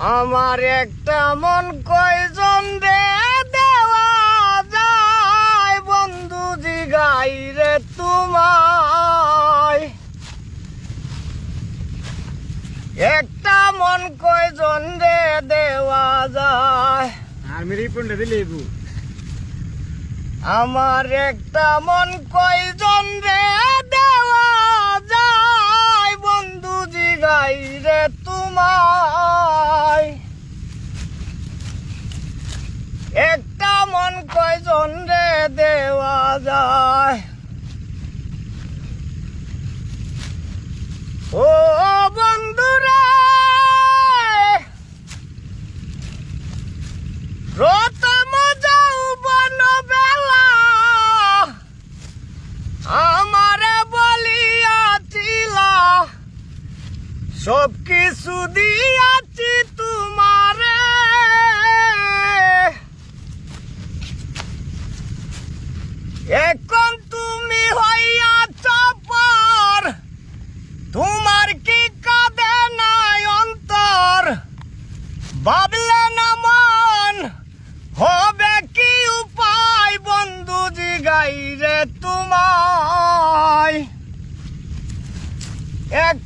আমার একটা মন কয়জন রে দেওয়া যায়? বন্ধু জিগাই রে তোমায়। একটা মন কয়জন রে দেওয়া যায়? আর মেরে পন্ডা দিলে আমার একটা মন কয়জন রে দেওয়া যায়? বন্ধু জিগাই রে তোমায়। একটা মন কয়জন রে দেওয়া যায়? ও বন্ধুরা প্রথম যৌবন বেলা। আমারে বলিয়াছিল সব কিছু দিয়াছি এখন তুমি হইয়া চাপার। তোমার কি কাঁদে নাই অন্তর? ভাবলে না মন, হবে কি উপায় বন্ধু জিগাই রে তোমায়? এক